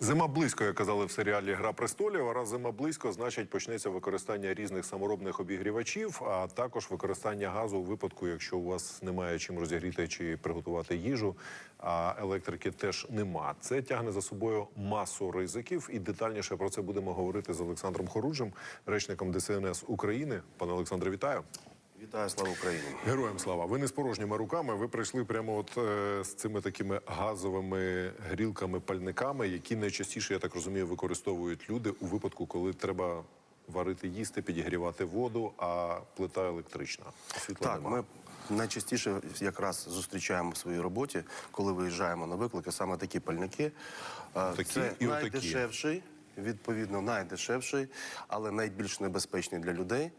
Зима близько, як казали в серіалі Гра престолів. А раз зима близько, значить почнеться використання різних саморобних обігрівачів, а також використання газу у випадку, якщо у вас немає чим розігріти чи приготувати їжу, а електрики теж нема. Це тягне за собою масу ризиків, і детальніше про це будемо говорити з Олександром Хоруджем, речником ДСНС України. Пане Олександре, вітаю. Вітаю, слава Україні! Героям слава! Ви не з порожніми руками. Ви прийшли прямо от е, з цими такими газовими грілками, пальниками, які найчастіше, я так розумію, використовують люди у випадку, коли треба варити їсти, підігрівати воду, а плита електрична. Світла Так, нема. ми найчастіше якраз зустрічаємо в своїй роботі, коли виїжджаємо на виклики, саме такі пальники. Е, Такі Це і найдешевший, відповідно, найдешевший, але найбільш небезпечний для людей.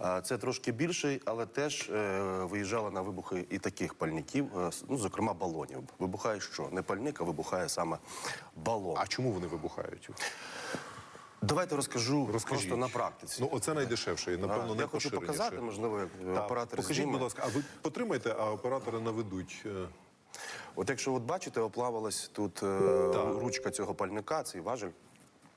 Е, Це трошки більший, але теж е, виїжджали на вибухи і таких пальників, е, ну, зокрема балонів. Вибухає що? Не пальник, а вибухає саме балон. А чому вони вибухають? Давайте розкажу Розкажіть. просто на практиці. Ну, оце найдешевше і, напевно, А, Я хочу показати, можливо, як Так, оператор Покажіть, зніме. будь ласка, а ви потримайте, а оператори наведуть. е, От якщо от бачите, оплавилась тут е, ручка цього пальника, цей важель.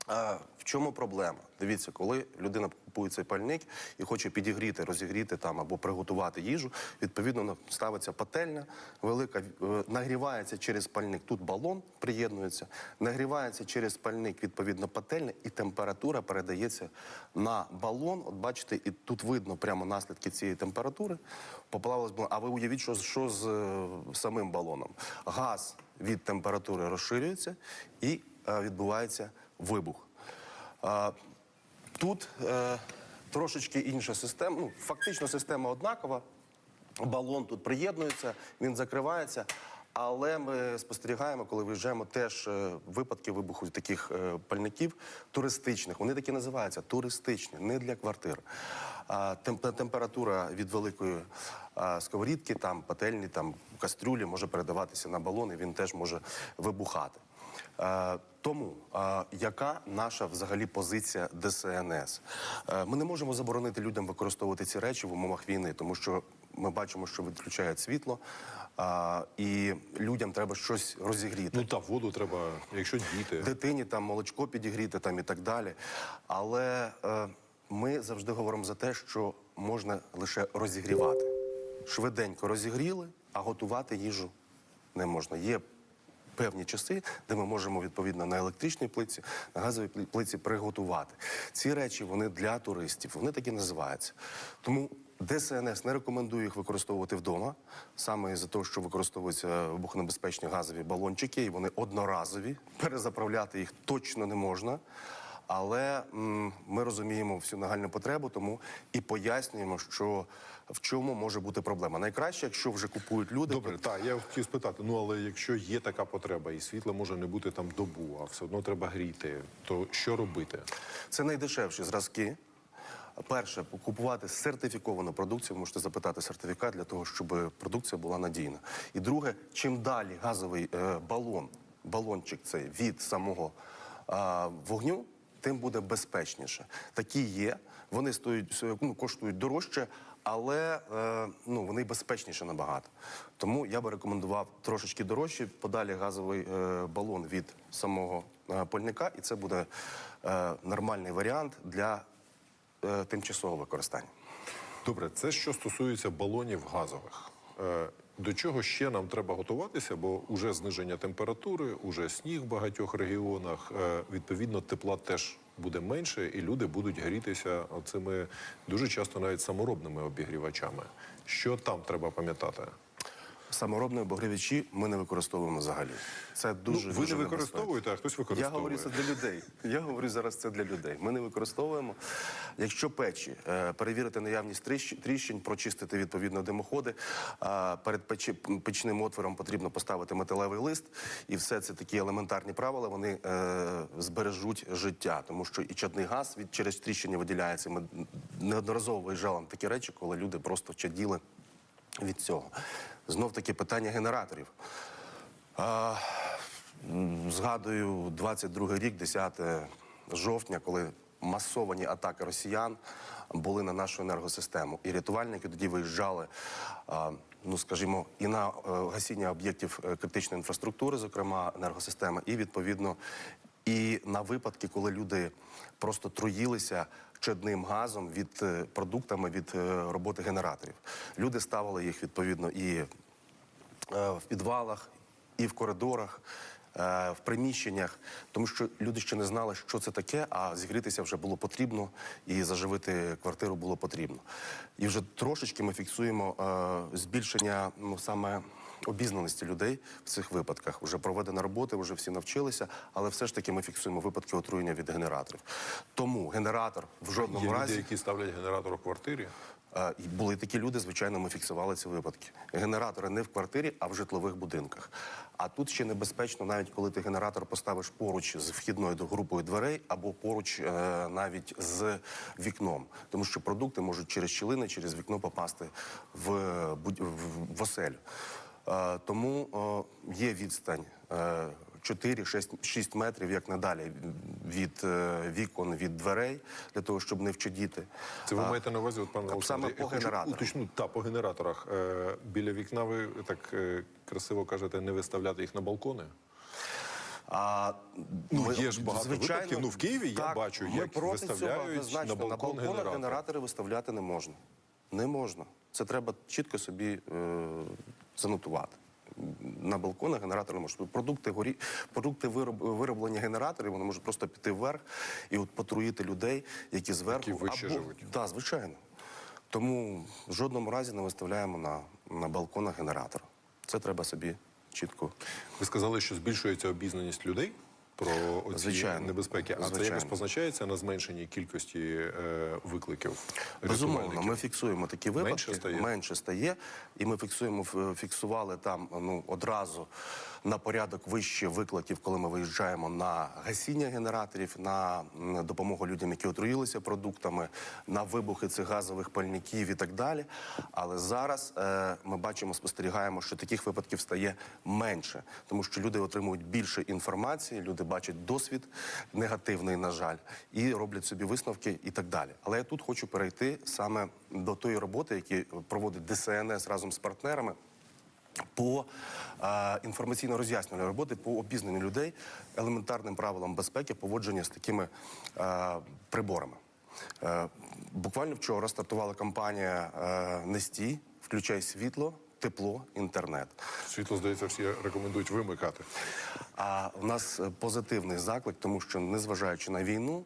А в чому проблема? Дивіться, коли людина купує цей пальник і хоче підігріти, розігріти там або приготувати їжу, відповідно ставиться пательня велика, е, нагрівається через пальник. Тут балон приєднується, нагрівається через пальник, відповідно, пательня, і температура передається на балон. От бачите, і тут видно прямо наслідки цієї температури. Поплавилось балон. А ви уявіть, що, що з е, самим балоном? Газ від температури розширюється і е, відбувається вибух. Тут е, трошечки інша система. Ну, фактично система однакова. Балон тут приєднується, він закривається. Але ми спостерігаємо, коли виїжджаємо, теж е, випадки вибуху таких е, пальників туристичних. Вони такі називаються туристичні, не для квартир. Температура від великої сковорідки, там пательні, там кастрюлі може передаватися на балон, і він теж може вибухати. Тому е, яка наша взагалі позиція ДСНС? Е, Ми не можемо заборонити людям використовувати ці речі в умовах війни, тому що ми бачимо, що відключають світло, е, і людям треба щось розігріти. Ну та воду треба, якщо діти. Дитині там молочко підігріти там і так далі. Але е, ми завжди говоримо за те, що можна лише розігрівати. Швиденько розігріли, а готувати їжу не можна. Є певні часи, де ми можемо відповідно на електричній плиці, на газовій плиці приготувати. Ці речі вони для туристів, вони такі називаються. Тому ДСНС не рекомендує їх використовувати вдома, саме із-за того, що використовуються вибухонебезпечні газові балончики, і вони одноразові. Перезаправляти їх точно не можна. Але м, ми розуміємо всю нагальну потребу, тому і пояснюємо, що в чому може бути проблема. Найкраще, якщо вже купують люди, Добре, так, я хотів спитати. Ну але якщо є така потреба, і світла може не бути там добу, а все одно треба гріти, то що робити? Це найдешевші зразки. Перше, купувати сертифіковану продукцію, ви можете запитати сертифікат для того, щоб продукція була надійна. І друге, чим далі газовий е, балон, балончик цей від самого е, вогню, тим буде безпечніше. Такі є. Вони стоять, ну, коштують дорожче, але е, ну, вони безпечніше набагато. Тому я би рекомендував трошечки дорожче, подалі газовий е, балон від самого е, пальника, і це буде е, нормальний варіант для е, тимчасового використання. Добре, це що стосується балонів газових. Е, До чого ще нам треба готуватися? Бо уже зниження температури, уже сніг в багатьох регіонах. Е, Відповідно, тепла теж буде менше, і люди будуть грітися цими дуже часто навіть саморобними обігрівачами. Що там треба пам'ятати? Саморобні обогрівачі ми не використовуємо взагалі. Це дуже ну, ви дуже не використовуєте, а хтось використовує. Я говорю це для людей. Я говорю зараз це для людей. Ми не використовуємо. Якщо печі, е, перевірити наявність тріщ- тріщин, прочистити відповідно димоходи. Перед печним отвором потрібно поставити металевий лист, і все це такі елементарні правила. Вони е, збережуть життя, тому що і чадний газ від через тріщини виділяється. Ми неодноразово виїжджали на такі речі, коли люди просто чаділи від цього. Знов таки питання генераторів. А, згадую 22 рік, 10 жовтня, коли масовані атаки росіян були на нашу енергосистему. І рятувальники тоді виїжджали, а, ну скажімо, і на е, гасіння об'єктів е, критичної інфраструктури, зокрема енергосистеми, і відповідно і на випадки, коли люди просто труїлися чадним газом від е, продуктами від е, роботи генераторів. Люди ставили їх відповідно і е, в підвалах, і в коридорах, в приміщеннях, тому що люди ще не знали, що це таке, а зігрітися вже було потрібно, і заживити квартиру було потрібно. І вже трошечки ми фіксуємо е, збільшення ну, саме. Обізнаності людей в цих випадках вже проведена робота, вже всі навчилися, але все ж таки ми фіксуємо випадки отруєння від генераторів. Тому генератор в жодному Є разі люди, які ставлять генератор у квартирі. Е, Були такі люди, звичайно, ми фіксували ці випадки. Генератори не в квартирі, а в житлових будинках. А тут ще небезпечно, навіть коли ти генератор поставиш поруч з вхідною групою дверей або поруч е, навіть з вікном, тому що продукти можуть через щілини, через вікно попасти в, будь- в, в оселю. Е, тому е, є відстань. е, 4-6 метрів, як надалі, від е, вікон, від дверей, для того, щоб не вчадіти. Це ви маєте на увазі, от пане саме по хочу. Уточну, та, по генераторах. Е, біля вікна ви так е, красиво кажете, не виставляти їх на балкони? А, Ну, ми, є ж багато випадків. Ну, в Києві я бачу, ми як проти виставляють цього, на балкон на балконах генератор. генератори виставляти не можна. Не можна. Це треба чітко собі е, занотувати. На балконах генератор не може. Продукти горі, продукти вироб, вироблення генераторів, вони можуть просто піти вверх і от потруїти людей, які зверху Які вище живуть. Так, звичайно. Тому в жодному разі не виставляємо на, на балконах генератор. Це треба собі чітко Ви сказали, що збільшується обізнаність людей про оці Звичайно. небезпеки. А це якось позначається на зменшенні кількості е, викликів? Безумовно, ми фіксуємо такі випадки. Менше стає? Менше стає. І ми фіксуємо, фіксували там ну, одразу на порядок вище викликів, коли ми виїжджаємо на гасіння генераторів, на допомогу людям, які отруїлися продуктами, на вибухи цих газових пальників і так далі. Але зараз е, ми бачимо, спостерігаємо, що таких випадків стає менше, тому що люди отримують більше інформації, люди бачать досвід негативний, на жаль, і роблять собі висновки і так далі. Але я тут хочу перейти саме до тої роботи, яку проводить ДСНС разом з партнерами. По е, інформаційно-роз'яснювальній роботи по обізнанню людей елементарним правилам безпеки поводження з такими е, приборами. Е, буквально вчора стартувала кампанія е, «Не стій», включай світло, тепло, інтернет. Світло, здається, всі рекомендують вимикати. А в нас е, позитивний заклик, тому що незважаючи на війну,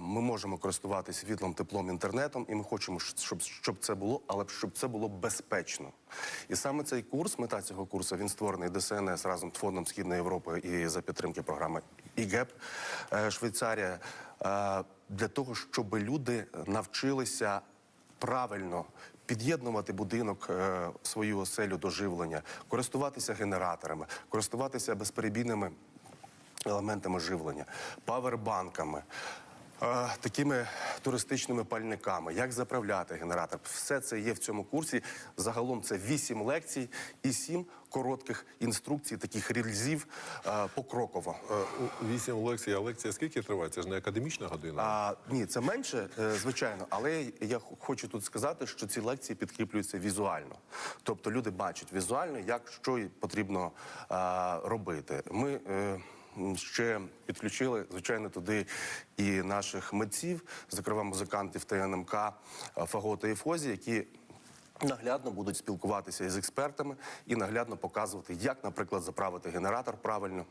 ми можемо користуватися світлом, теплом, інтернетом, і ми хочемо, щоб, щоб це було, але щоб це було безпечно. І саме цей курс, мета цього курсу, він створений ДСНС разом з фондом Східної Європи і за підтримки програми ІГЕП е, Швейцарія е, для того, щоб люди навчилися правильно під'єднувати будинок, е, свою оселю до живлення, користуватися генераторами, користуватися безперебійними елементами живлення, павербанками. Такими туристичними пальниками, як заправляти генератор, все це є в цьому курсі. Загалом це вісім лекцій і сім коротких інструкцій, таких рільзів е, покроково. Е, Вісім лекцій, а лекція скільки триває? Це ж не академічна година. А, ні, це менше, е, звичайно, але я хочу тут сказати, що ці лекції підкріплюються візуально. Тобто люди бачать візуально, як що потрібно робити. Ми ще підключили, звичайно, туди і наших митців, зокрема музикантів ТНМК е, Фагота і Фозі, які наглядно будуть спілкуватися із експертами і наглядно показувати, як, наприклад, заправити генератор правильно,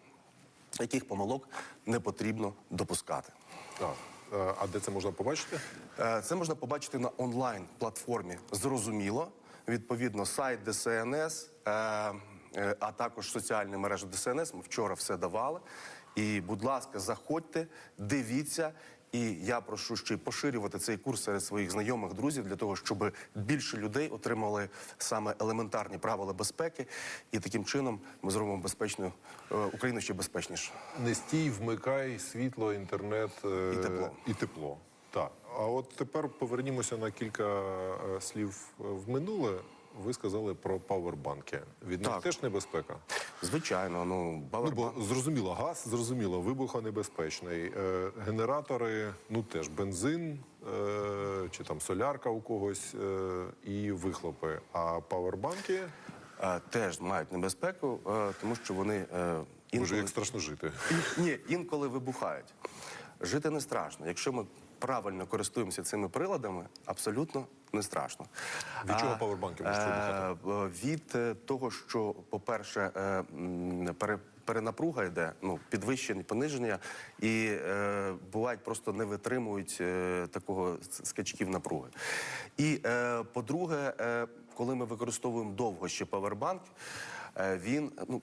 яких помилок не потрібно допускати. Так. Е, А де це можна побачити? Е, Це можна побачити на онлайн-платформі Зрозуміло. Відповідно, сайт ДСНС, а також соціальні мережі ДСНС. Ми вчора все давали. І, будь ласка, заходьте, дивіться. І я прошу ще й поширювати цей курс серед своїх знайомих друзів для того, щоб більше людей отримали саме елементарні правила безпеки, і таким чином ми зробимо безпечну е, Україну ще безпечніше. Не стій, вмикай світло, інтернет е, І тепло. І тепло. Так. А от тепер повернімося на кілька е, слів в минуле. Ви сказали про павербанки. Від них Так. теж небезпека. Звичайно, ну Ну, бо зрозуміло, газ, зрозуміло, вибухонебезпечний. Е, генератори, ну теж бензин е, чи там солярка у когось е, і вихлопи. А павербанки е, теж мають небезпеку, е, тому що вони е, Боже, як страшно жити. Ні, інколи вибухають. Жити не страшно. Якщо ми правильно користуємося цими приладами, абсолютно не страшно. Від чого павербанки можуть вибухати? е, Від е, того, що, по-перше, е, пере- перенапруга йде, ну, підвищення, пониження, і е, бувають просто не витримують е, такого скачків напруги. І, е, по-друге, е, коли ми використовуємо довго ще павербанк, е, він, ну,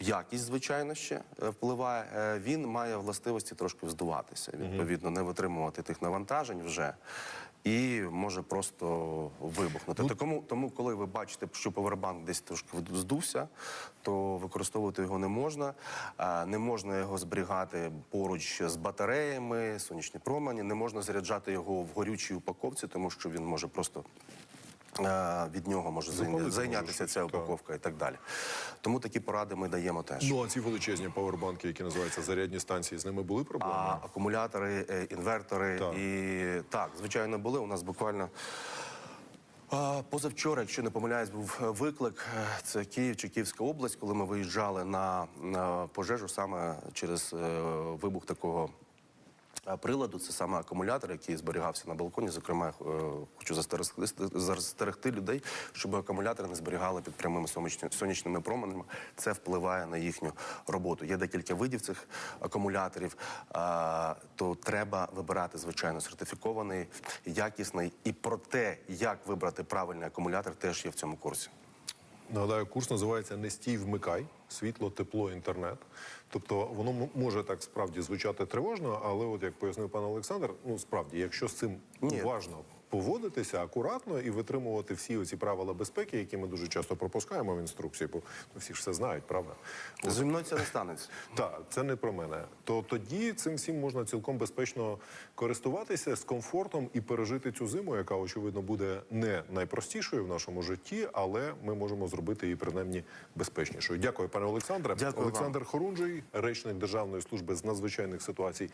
Якість, звичайно, ще е, впливає. Е, Він має властивості трошки вздуватися, відповідно, не витримувати тих навантажень вже. І може просто вибухнути. тому, тому, коли ви бачите, що повербанк десь трошки здувся, то використовувати його не можна. Не можна його зберігати поруч з батареями, сонячні промені, не можна заряджати його в горючій упаковці, тому що він може просто е, від нього може Запалити зайнятися ця упаковка і так далі. Тому такі поради ми даємо теж. Ну а ці величезні павербанки, які називаються зарядні станції, з ними були проблеми? А акумулятори, е, інвертори Так. і так, звичайно, були. У нас буквально. Позавчора, якщо не помиляюсь, був е, виклик. Е, Це Київ чи Київська область, коли ми виїжджали на, пожежу саме через вибух такого приладу. Це саме акумулятор, який зберігався на балконі. Зокрема, е, хочу застерегти, людей, щоб акумулятори не зберігали під прямими сонячними променями. Це впливає на їхню роботу. Є декілька видів цих акумуляторів. То треба вибирати звичайно сертифікований, якісний. І про те, як вибрати правильний акумулятор, теж є в цьому курсі. Нагадаю, курс називається Не стій, вмикай світло, тепло, інтернет. Тобто воно може так справді звучати тривожно, але от як пояснив пан Олександр, ну справді, якщо з цим уважно поводитися акуратно і витримувати всі оці правила безпеки, які ми дуже часто пропускаємо в інструкції, бо ну, всі ж все знають, правда? Зі мною це не станеться. Так, це не про мене. То тоді цим всім можна цілком безпечно користуватися з комфортом і пережити цю зиму, яка очевидно буде не найпростішою в нашому житті, але ми можемо зробити її принаймні безпечнішою. Дякую, пане Олександре. Дякую вам. Олександр Хорунжий, речник Державної служби з надзвичайних ситуацій